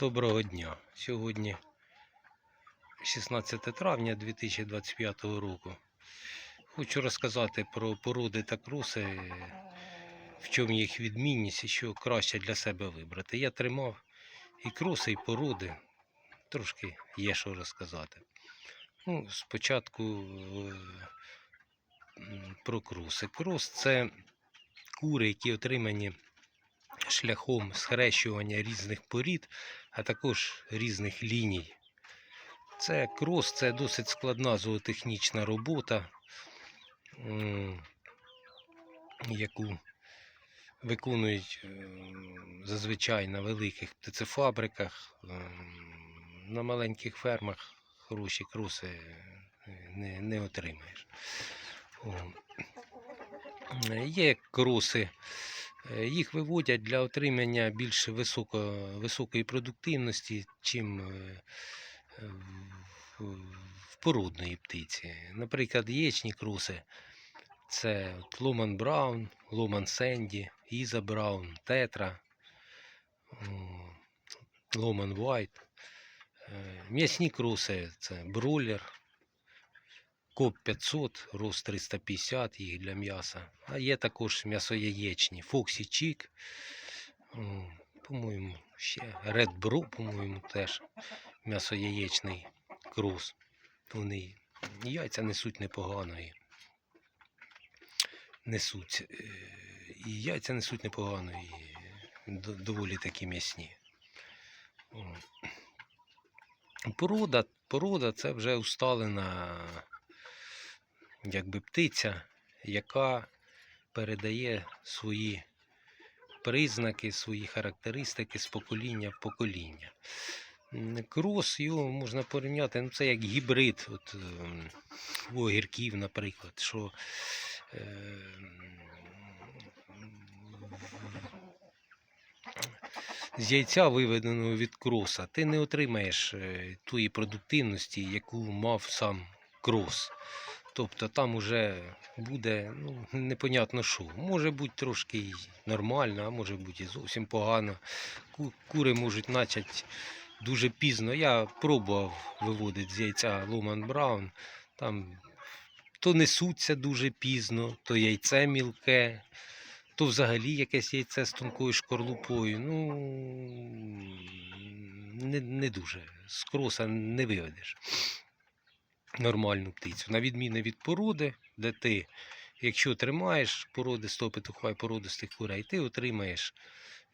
Доброго дня. Сьогодні 16 травня 2025 року. Хочу розказати про породи та круси, в чому їх відмінність і що краще для себе вибрати. Я тримав і круси, і породи. Трошки є що розказати. Ну, спочатку е, про круси. Крус це кури, які отримані шляхом схрещування різних порід, а також різних ліній. Це крос, це досить складна зоотехнічна робота, яку виконують ем, зазвичай на великих птицефабриках, ем, на маленьких фермах хороші кроси е, не, не отримаєш. Е, Є кроси, е, їх виводять для отримання більш високо, високої продуктивності, чим е, в, в породної птиці. Наприклад, яєчні кроси це Ломан Браун, Ломан Сенді, Іза Браун, Тетра, Ломан Вайт. Е, М'ясні кроси це бролер, Коп 500, рост 350 їх для м'яса. А є також м'ясояєчні. Фоксі Чік. По-моєму, ще Red Bro, по-моєму, теж м'ясояєчний крос. Вони яйця несуть непогано. І несуть. е, І яйця несуть непогано, і доволі такі м'ясні. Порода, порода це вже усталена якби птиця, яка передає свої признаки, свої характеристики з покоління в покоління. Крос його можна порівняти, ну це як гібрид от, ем, у огірків, наприклад, що ем, з яйця, виведеного від кроса, ти не отримаєш е, тої продуктивності, яку мав сам крос. Тобто там уже буде ну, непонятно що. Може бути трошки й нормально, а може бути і зовсім погано. Кури можуть почати дуже пізно. Я пробував виводити з яйця Ломан Браун. Там то несуться дуже пізно, то яйце мілке, то взагалі якесь яйце з тонкою шкорлупою. Ну не, не дуже. З кроса не виведеш нормальну птицю. На відміну від породи, де ти, якщо тримаєш породи петуха і породистих курей, ти отримаєш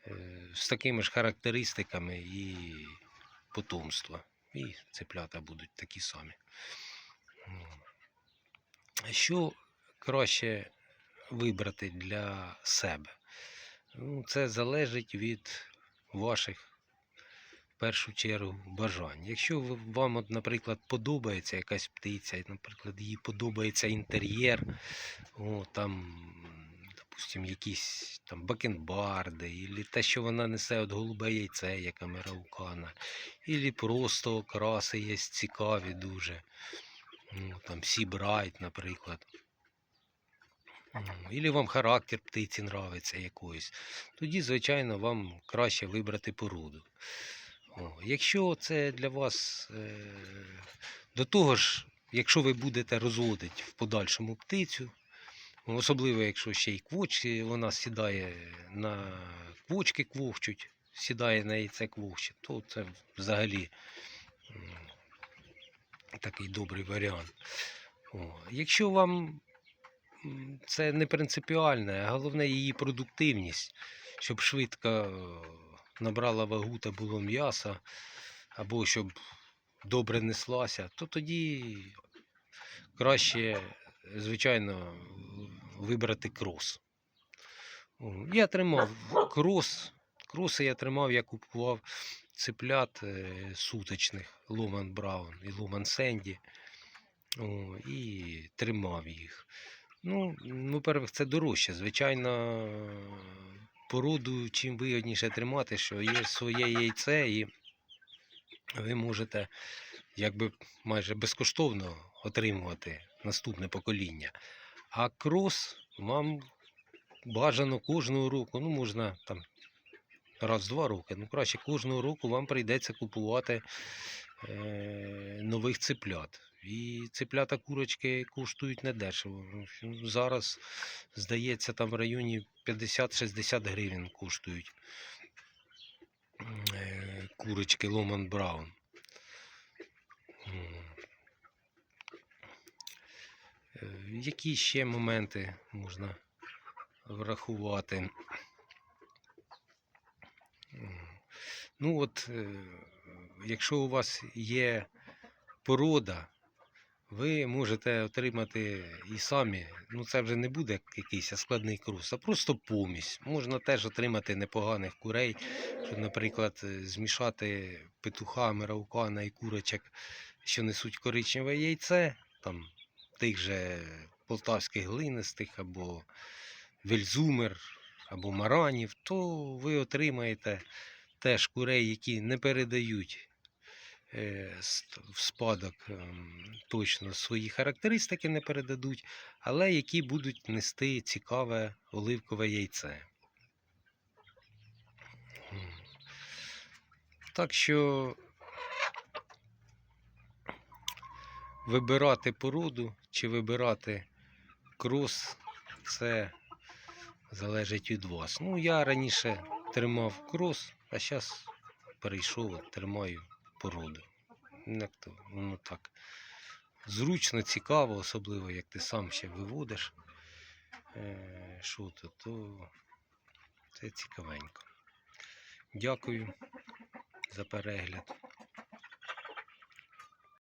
е, з такими ж характеристиками і потомства. І цеплята будуть такі самі. Що краще вибрати для себе? Ну, це залежить від ваших в першу чергу бажань. Якщо вам, от, наприклад, подобається якась птиця, наприклад, їй подобається інтер'єр, там, допустим, якісь там бакенбарди, і те, що вона несе от голубе яйце, як американа, і просто окраси є цікаві дуже. Ну, там Сібрайт, наприклад. Ілі вам характер птиці нравиться якоїсь, тоді, звичайно, вам краще вибрати породу. Якщо це для вас е, до того ж, якщо ви будете розводити в подальшому птицю, особливо якщо ще й квочки, вона сідає на квочки квохчуть, сідає на яйце квохче, то це взагалі такий добрий варіант. Якщо вам це не принципіальне, а головне її продуктивність, щоб швидко набрала вагу та було м'яса, або щоб добре неслася, то тоді краще, звичайно, вибрати крос. Я тримав крос. Кроси я тримав, я купував цеплят е, суточних Ломан Браун і Ломан Сенді. І тримав їх. Ну, по-перше, це дорожче. Звичайно, породу чим вигідніше тримати, що є своє яйце, і ви можете якби майже безкоштовно отримувати наступне покоління. А крос вам бажано кожного року, ну можна там раз-два роки. Ну, краще кожного року вам прийдеться купувати е, нових циплят. І циплята курочки коштують недешево. Ну, Зараз, здається, там в районі 50-60 гривень коштують е, курочки Ломан Браун. Е, Які ще моменти можна врахувати? Ну от, е, якщо у вас є порода, ви можете отримати і самі, ну це вже не буде якийсь складний круз, а просто помість. Можна теж отримати непоганих курей, щоб, наприклад, змішати петуха, мираукана і курочок, що несуть коричневе яйце, там тих же полтавських глинистих або вельзумер, або маранів, то ви отримаєте теж курей, які не передають в спадок ем, точно свої характеристики не передадуть, але які будуть нести цікаве оливкове яйце. Так що вибирати породу чи вибирати крос, це залежить від вас. Ну, я раніше тримав крос, а зараз перейшов, тримаю породу. Як то, воно так зручно, цікаво, особливо як ти сам ще виводиш. Е, що то, то це цікавенько. Дякую за перегляд.